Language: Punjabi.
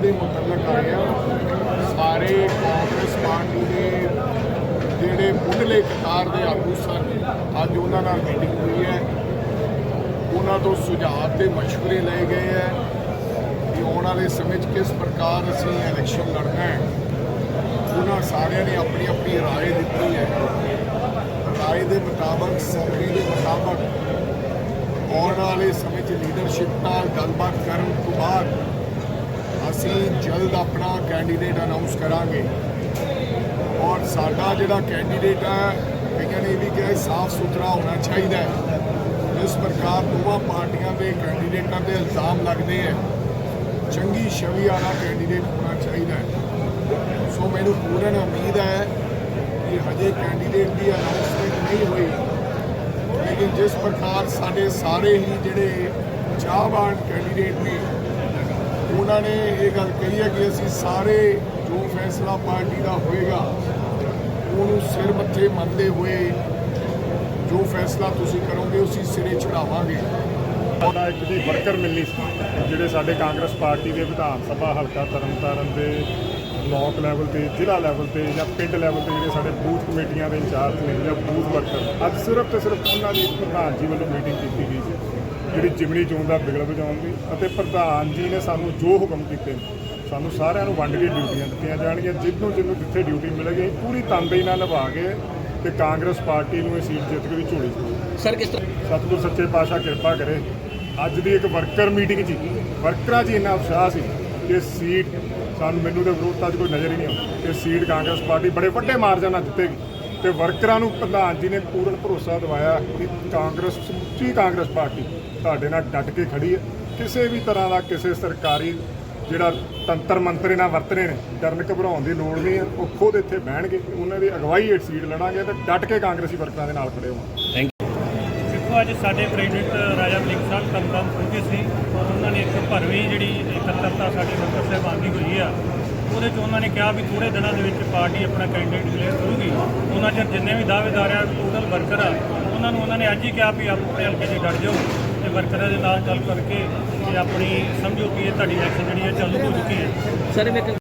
ਦੇ ਮੁਤਲਕ ਆਏ ਆ ਸਾਰੇ ਕਾਂਗਰਸ ਪਾਰਟੀ ਦੇ ਜਿਹੜੇ ਮੁੱਢਲੇ ਕਤਾਰ ਦੇ ਆਗੂ ਸਨ ਅੱਜ ਉਹਨਾਂ ਨਾਲ ਮੀਟਿੰਗ ਹੋਈ ਹੈ ਉਹਨਾਂ ਤੋਂ ਸੁਝਾਅ ਤੇ مشورے ਲਏ ਗਏ ਹੈ ਕਿ ਆਉਣ ਵਾਲੇ ਸਮੇਂ 'ਚ ਕਿਸ ਪ੍ਰਕਾਰ ਅਸੀਂ ਇਲੈਕਸ਼ਨ ਲੜਨਾ ਹੈ ਉਹਨਾਂ ਸਾਰਿਆਂ ਨੇ ਆਪਣੀ ਆਪਣੀ رائے ਦਿੱਤੀ ਹੈ ਰਾਏ ਦੇ ਮੁਤਾਬਕ ਸਹਿਮਤੀ ਦੇ ਮੁਤਾਬਕ ਆਉਣ ਵਾਲੇ ਸਮੇਂ 'ਚ ਲੀਡਰਸ਼ਿਪ ਨਾਲ ਗੱਲਬਾਤ ਕਰਨ ਤੋਂ ਬਾਅਦ ਅਸੀਂ ਜਲਦ ਆਪਣਾ ਕੈਂਡੀਡੇਟ ਅਨਾਉਂਸ ਕਰਾਂਗੇ। ਔਰ ਸਾਡਾ ਜਿਹੜਾ ਕੈਂਡੀਡੇਟ ਹੈ ਕਈਆਂ ਨੇ ਇਹ ਵੀ ਕਿਹਾ ਸਾਫ਼ ਸੁਥਰਾ ਹੋਣਾ ਚਾਹੀਦਾ ਹੈ। ਜਿਸ ਪ੍ਰਕਾਰ ਦੋਵਾਂ ਪਾਰਟੀਆਂ ਦੇ ਕੈਂਡੀਡੇਟਾਂ ਤੇ ਇਲਜ਼ਾਮ ਲੱਗਦੇ ਹੈ, ਚੰਗੀ ਛਵੀ ਵਾਲਾ ਕੈਂਡੀਡੇਟ ਹੋਣਾ ਚਾਹੀਦਾ ਹੈ। ਸੋ ਮੈਨੂੰ ਪੂਰਨ ਉਮੀਦ ਹੈ ਕਿ ਹਜੇ ਕੈਂਡੀਡੇਟ ਦੀ ਅਨਾਉਂਸਮੈਂਟ ਨਹੀਂ ਹੋਈ। ਲੇਕਿਨ ਜਿਸ ਪ੍ਰਕਾਰ ਸਾਡੇ ਸਾਰੇ ਹੀ ਜਿਹੜੇ ਚਾਹਵਾਨ ਕੈਂਡੀਡੇਟ ਨੇ ਉਹਨਾਂ ਨੇ ਇਹ ਗੱਲ ਕਹੀ ਹੈ ਕਿ ਅਸੀਂ ਸਾਰੇ ਜੋ ਫੈਸਲਾ ਪਾਰਟੀ ਦਾ ਹੋਏਗਾ, ਉਹਨੂੰ ਸਿਰ ਮੱਥੇ ਮੰਨਦੇ ਹੋਏ ਜੋ ਫੈਸਲਾ ਤੁਸੀਂ ਕਰੋਗੇ, ਉਸੇ ਸਿਰੇ ਚੜਾਵਾਂਗੇ। ਸਾਡਾ ਇੱਕ ਦੀ ਵਰਕਰ ਮਿਲਣੀ ਸੀ, ਜਿਹੜੇ ਸਾਡੇ ਕਾਂਗਰਸ ਪਾਰਟੀ ਦੇ ਵਿਧਾਨ ਸਭਾ ਹਲਕਾ ਤਰਨਤਾਰਨ ਦੇ ਬਲਾਕ ਲੈਵਲ ਤੇ, ਜ਼ਿਲ੍ਹਾ ਲੈਵਲ ਤੇ ਜਾਂ ਪਿੰਡ ਲੈਵਲ ਤੇ ਜਿਹੜੇ ਸਾਡੇ ਬੂਥ ਕਮੇਟੀਆਂ ਦੇ ਇੰਚਾਰਜ ਨੇ ਜਾਂ ਬੂਥ ਵਰਕਰ, ਅੱਜ ਸਿਰਫ ਤੇ ਸਿਰਫ ਉਹਨਾਂ ਦੀ ਪ੍ਰਧਾਨ ਜੀ ਵੱਲੋਂ ਮੀਟਿੰਗ ਕੀਤੀ ਗਈ ਸੀ। ਜਿਹੜੀ ਜਿਮਣੀ ਚੋਣ ਦਾ ਬਿਗਲ ਵਜਾਉਣ ਦੀ ਅਤੇ ਪ੍ਰਧਾਨ ਜੀ ਨੇ ਸਾਨੂੰ ਜੋ ਹੁਕਮ ਕੀਤੇ ਸਾਨੂੰ ਸਾਰਿਆਂ ਨੂੰ ਵੰਡ ਕੇ ਡਿਊਟੀਆਂ ਦਿੱਤੀਆਂ ਜਾਣਗੀਆਂ ਜਿਹਨੂੰ ਜਿਹਨੂੰ ਜਿੱਥੇ ਡਿਊਟੀ ਮਿਲੇਗੀ ਪੂਰੀ ਤਨਦੇਹੀ ਨਾਲ ਨਿਭਾ ਕੇ ਤੇ ਕਾਂਗਰਸ ਪਾਰਟੀ ਨੂੰ ਇਹ ਸੀਟ ਜਿੱਤ ਕੇ ਦੀ ਝੋਲੀ ਪਾਉਣੀ। ਸਰ ਕਿਸ ਤਰ੍ਹਾਂ ਸਤਿਗੁਰ ਸੱਚੇ ਪਾਤਸ਼ਾਹ ਕਿਰਪਾ ਕਰੇ ਅੱਜ ਦੀ ਇੱਕ ਵਰਕਰ ਮੀਟਿੰਗ 'ਚ ਵਰਕਰਾਂ 'ਚ ਇੰਨਾ ਉਤਸ਼ਾਹ ਸੀ ਕਿ ਸੀਟ ਸਾਨੂੰ ਮੈਨੂੰ ਤੇ ਵਿਰੋਧਤਾ 'ਚ ਕੋਈ ਨਜ਼ਰ ਹੀ ਨਹੀਂ ਆਉਂਦੀ ਕਿ ਸੀਟ ਕਾਂਗਰਸ ਪਾਰਟੀ ਬੜੇ ਵੱਡੇ ਮਾਰਜਨ ਨਾਲ ਜਿੱਤੇਗੀ ਤੇ ਵਰਕਰਾਂ ਨੂੰ ਪ੍ਰਧਾਨ ਜੀ ਨੇ ਪੂਰਨ ਭਰੋਸਾ ਦਿਵਾਇਆ ਕਿ ਕਾਂਗਰਸ ਸਮੁੱਚੀ ਕਾਂਗਰਸ ਪਾਰਟੀ ਤੁਹਾਡੇ ਨਾਲ ਡਟ ਕੇ ਖੜੀ ਹੈ। ਕਿਸੇ ਵੀ ਤਰ੍ਹਾਂ ਦਾ ਕਿਸੇ ਸਰਕਾਰੀ ਜਿਹੜਾ ਤੰਤਰ ਮੰਤਰ ਇਹਨਾਂ ਵਰਤਨੇ ਨੇ ਡਰਨ ਘਬਰਾਉਣ ਦੀ ਲੋੜ ਨਹੀਂ ਹੈ। ਉਹ ਖੁਦ ਇੱਥੇ ਬਹਿਣਗੇ ਉਹਨਾਂ ਦੀ ਅਗਵਾਈ ਹੇਠ ਸੀਟ ਲੜਾਂਗੇ ਤੇ ਡਟ ਕੇ ਕਾਂਗਰਸੀ ਵਰਕਰਾਂ ਦੇ ਨਾਲ ਖੜੇ ਹੋਵਾਂਗੇ। ਦੇਖੋ ਅੱਜ ਸਾਡੇ ਪ੍ਰੈਜ਼ੀਡੈਂਟ ਰਾਜਾ ਮਲਿਕ ਸਾਹਿਬ ਤਰਨਤਾਰਨ ਪਹੁੰਚੇ ਸੀ। ਔਰ ਉਹਨਾਂ ਨੇ ਇੱਕ ਭਰਵੀਂ ਜਿਹੜੀ ਇਕੱਤਰਤਾ ਸਾਡੀ ਵਰਕਰ ਸਾਹਿਬਾਨ ਦੀ ਹੋਈ ਆ ਉਹਦੇ 'ਚ ਉਹਨਾਂ ਨੇ ਕਿਹਾ ਵੀ ਥੋੜੇ ਦਿਨਾਂ ਦੇ ਵਿੱਚ ਪਾਰਟੀ ਆਪਣਾ ਕੈਂਡੀਡੇਟ ਡਿਕਲੇਅਰ ਕਰੂਗੀ। ਉਹਨਾਂ 'ਚ ਜਿੰਨੇ ਵੀ ਦਾਅਵੇਦਾਰ ਆ ਟੋਟਲ ਵਰਕਰ ਆ, ਉਹਨਾਂ ਨੂੰ ਉਹਨਾਂ ਨੇ ਅੱਜ ਹੀ ਕਿਹਾ ਵੀ ਆਪਣੇ ਹਲਕੇ 'ਚ ਡਟ ਜਾਓ ਤੇ ਵਰਕਰਾਂ ਦੇ ਨਾਲ ਗੱਲ ਕਰਕੇ ਤੇ ਆਪਣੀ ਸਮਝੋ ਕਿ ਇਹ ਤੁਹਾਡੀ ਇਲੈਕਸ਼ਨ ਜਿਹੜੀ ਹੈ ਚਾਲੂ ਹੋ ਚੁੱਕੀ ਹੈ। ਸਰ ਮੈਂ